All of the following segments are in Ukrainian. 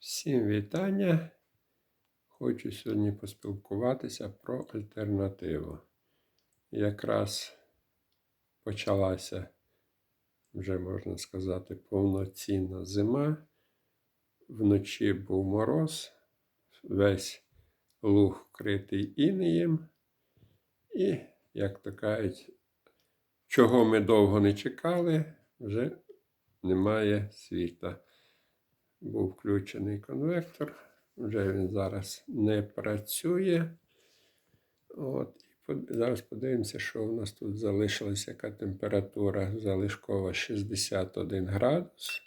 Всім вітання. Хочу сьогодні поспілкуватися про альтернативу. Якраз почалася, вже можна сказати, повноцінна зима. Вночі був мороз, весь луг вкритий інеєм. І, як то кажуть, чого ми довго не чекали, вже немає світла був включений конвектор. Вже він зараз не працює. От. Зараз подивимося, що у нас тут залишилася, яка температура залишкова 61 градус.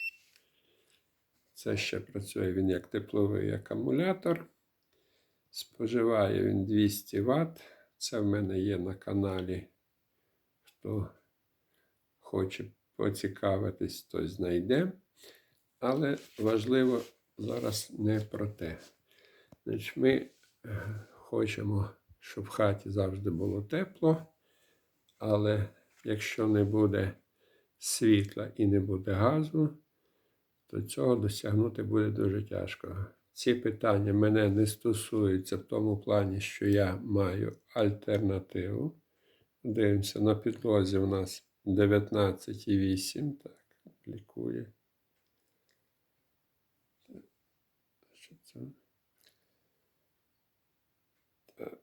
Це ще працює він як тепловий акумулятор. Споживає він 200 Вт. Це в мене є на каналі. Хто хоче поцікавитись, той знайде. Але важливо зараз не про те. Значить, ми е, хочемо, щоб в хаті завжди було тепло, але якщо не буде світла і не буде газу, то цього досягнути буде дуже тяжко. Ці питання мене не стосуються в тому плані, що я маю альтернативу. Дивимося, на підлозі у нас 19,8. Так, аплікує. Що.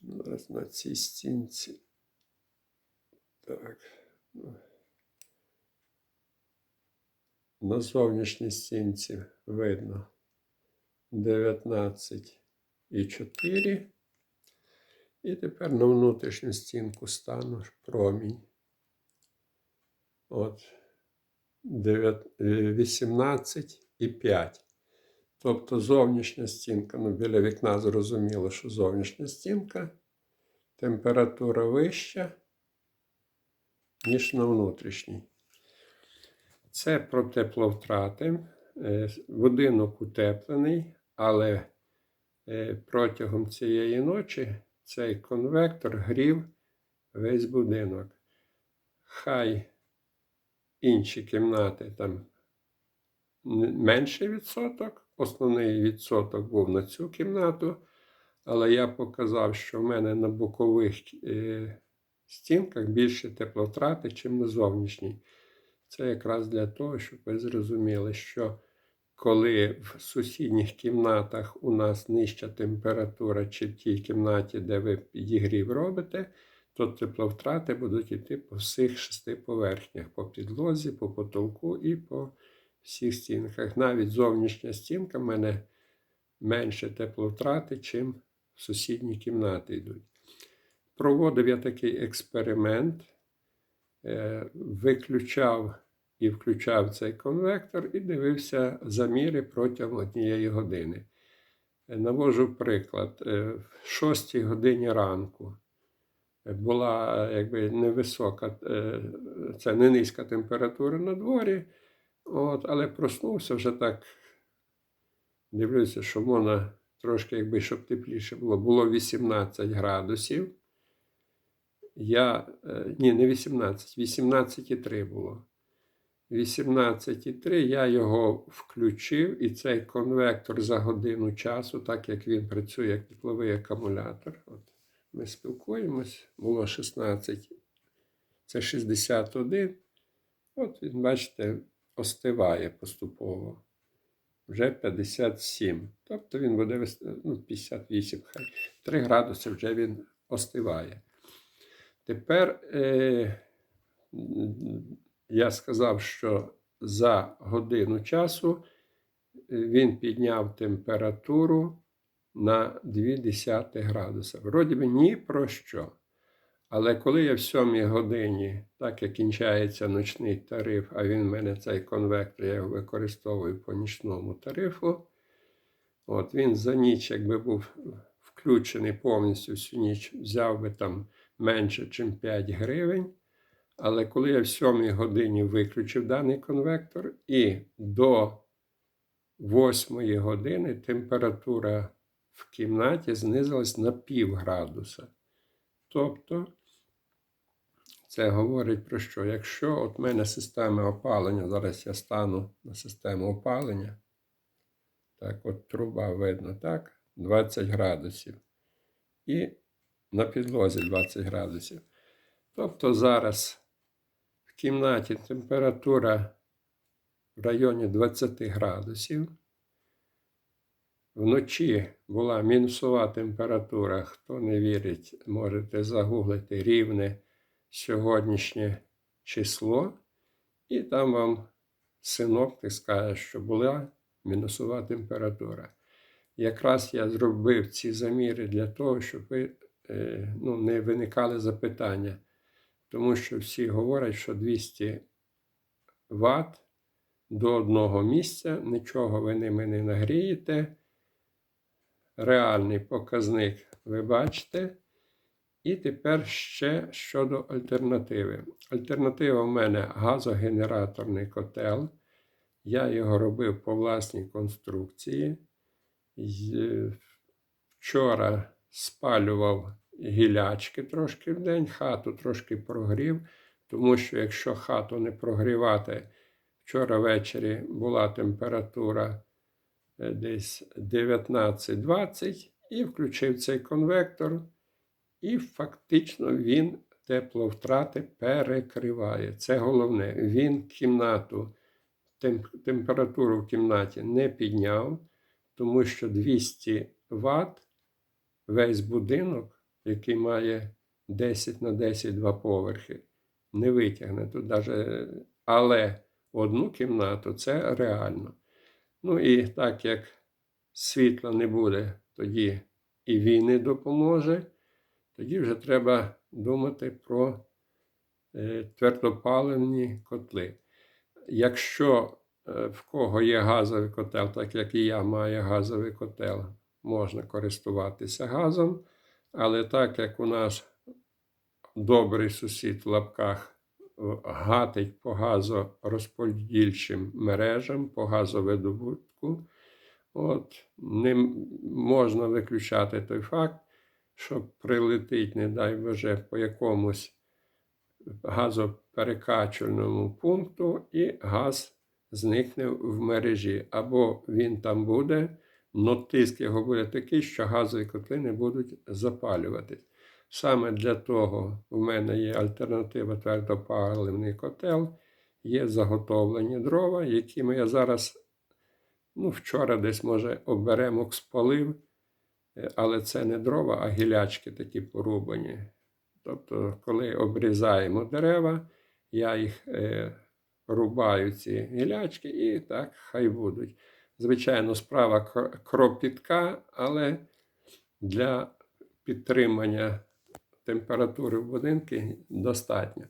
Ну, Зараз на цій стінці. Так. ну. На зовнішній стінці видно 19 і 4. І тепер на внутрішню стінку стану промінь. От. 18 і 5. Тобто зовнішня стінка, ну біля вікна зрозуміло, що зовнішня стінка, температура вища, ніж на внутрішній. Це про тепловтрати. Е, Будинок утеплений, але е, протягом цієї ночі цей конвектор грів весь будинок. Хай інші кімнати там менший відсоток. Основний відсоток був на цю кімнату. Але я показав, що в мене на бокових е, стінках більше теплотрати, ніж на зовнішній. Це якраз для того, щоб ви зрозуміли, що коли в сусідніх кімнатах у нас нижча температура, чи в тій кімнаті, де ви підігрів робите, то тепловтрати будуть йти по всіх шести поверхнях: по підлозі, по потолку і по всіх стінках. Навіть зовнішня стінка в мене менше тепловтрати, чим в сусідні кімнати йдуть. Проводив я такий експеримент, е, виключав і включав цей конвектор і дивився заміри протягом однієї години. Навожу приклад. Е, В 6 годині ранку була е, якби невисока, е, це не низька температура на дворі, от, але проснувся вже так. Дивлюся, що можна трошки, якби щоб тепліше було, було 18 градусів. Я, е, ні, не 18, 18,3 було. 18,3 я його включив, і цей конвектор за годину часу, так як він працює як тепловий акумулятор. От ми спілкуємось, було 16, це 61. От він, бачите, остиває поступово. Вже 57. Тобто він буде ну, 58, хай 3 градуси вже він остиває. Тепер е, я сказав, що за годину часу е, він підняв температуру на 0,2 градуса. Вроді би ні про що. Але коли я в 7 годині, так як кінчається ночний тариф, а він в мене цей конвектор, я його використовую по нічному тарифу. От він за ніч, якби був включений повністю всю ніч, взяв би там менше, ніж 5 гривень. Але коли я в 7 годині виключив даний конвектор, і до 8 години температура в кімнаті знизилась на пів градуса. Тобто Це говорить про що? Якщо от в мене система опалення, зараз я стану на систему опалення. Так, от труба видно, так? 20 градусів. І на підлозі 20 градусів. Тобто зараз в кімнаті температура в районі 20 градусів. Вночі була мінусова температура. Хто не вірить, можете загуглити рівне сьогоднішнє число, і там вам синоптик скаже, що була мінусова температура. Якраз я зробив ці заміри для того, щоб ви е, ну, не виникали запитання, тому що всі говорять, що 200 Вт до одного місця, нічого ви ними не нагрієте. Реальний показник ви бачите. І тепер ще щодо альтернативи. Альтернатива в мене газогенераторний котел. Я його робив по власній конструкції. Вчора спалював гілячки трошки в день, хату трошки прогрів, тому що якщо хату не прогрівати, вчора ввечері була температура десь 19-20 і включив цей конвектор. І фактично він тепловтрати перекриває. Це головне. Він кімнату, температуру в кімнаті не підняв, тому що 200 Вт весь будинок, який має 10 на 10 два поверхи, не витягне тут даже, але одну кімнату це реально. Ну і так як світла не буде, тоді і він не допоможе тоді вже треба думати про е, твердопаливні котли. Якщо е, в кого є газовий котел, так як і я маю газовий котел, можна користуватися газом, але так як у нас добрий сусід в лапках гатить по газорозподільчим мережам, по газовидобутку, от, не можна виключати той факт, що прилетить, не дай Боже, по якомусь газоперекачувальному пункту, і газ зникне в мережі. Або він там буде, но тиск його буде такий, що газові котли не будуть запалюватись. Саме для того в мене є альтернатива твердопаливний котел, є заготовлені дрова, якими я зараз, ну, вчора десь, може, оберемок спалив. Е, але це не дрова, а гілячки такі порубані. Тобто, коли обрізаємо дерева, я їх е, рубаю, ці гілячки, і так хай будуть. Звичайно, справа кропітка, але для підтримання температури в будинку достатньо.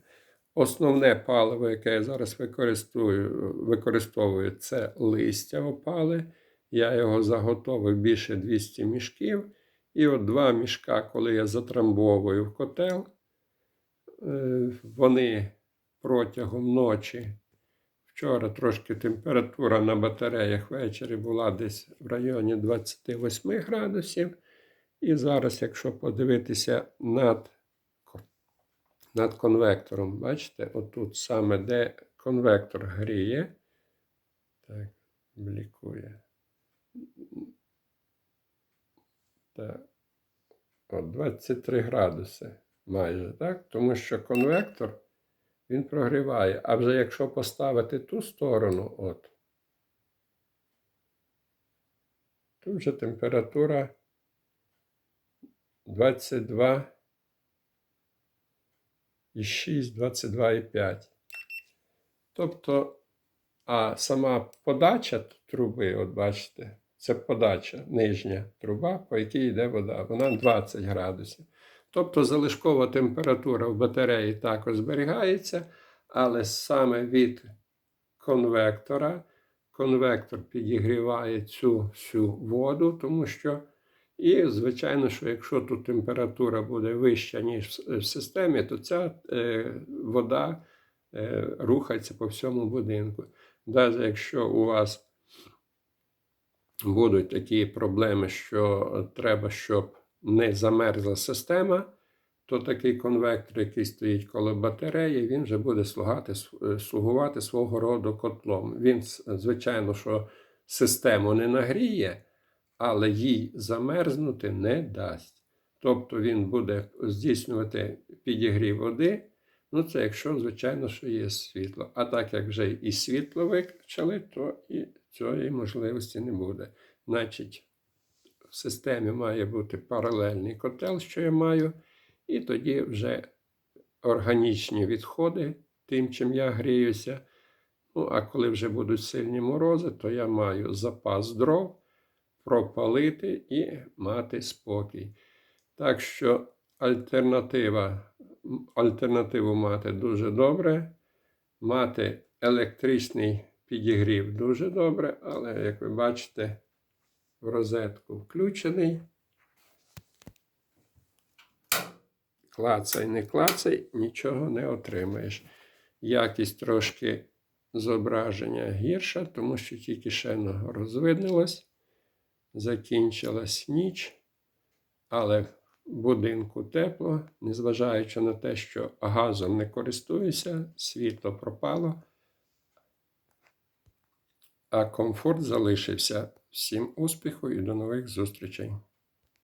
Основне паливо, яке я зараз використовую, використовую, це листя опали. Я його заготовив більше 200 мішків. І от два мішка, коли я затрамбовую в котел, е, вони протягом ночі. Вчора трошки температура на батареях ввечері була десь в районі 28 градусів. І зараз, якщо подивитися над, над конвектором, бачите, отут саме де конвектор гріє, так, блікує. Так. От 23 градуси майже, так? Тому що конвектор він прогріває. А вже якщо поставити ту сторону, от, тут вже температура 22 і 6, 22,5. Тобто, а сама подача труби, от бачите, це подача нижня труба, по якій йде вода. Вона 20 градусів. Тобто залишкова температура в батареї також зберігається, але саме від конвектора конвектор підігріває цю всю воду, тому що, і, звичайно, що якщо тут температура буде вища, ніж в- системі, то ця е, вода е, рухається по всьому будинку. Навіть якщо у вас будуть такі проблеми, що треба, щоб не замерзла система, то такий конвектор, який стоїть коло батареї, він вже буде слугати, е, слугувати свого роду котлом. Він, звичайно, що систему не нагріє, але їй замерзнути не дасть. Тобто він буде здійснювати підігрів води. Ну, це якщо, звичайно, що є світло. А так як вже і світло виключили, то і цієї можливості не буде. Значить, в системі має бути паралельний котел, що я маю, і тоді вже органічні відходи тим, чим я гріюся. Ну, а коли вже будуть сильні морози, то я маю запас дров пропалити і мати спокій. Так що альтернатива, альтернативу мати дуже добре, мати електричний підігрів дуже добре, але, як ви бачите, в розетку включений. Клацай, не клацай, нічого не отримаєш. Якість трошки зображення гірша, тому що тільки ще розвиднилось, закінчилась ніч, але в будинку тепло, незважаючи на те, що газом не користуюся, світло пропало, а комфорт залишився. Всім успіху і до нових зустрічей!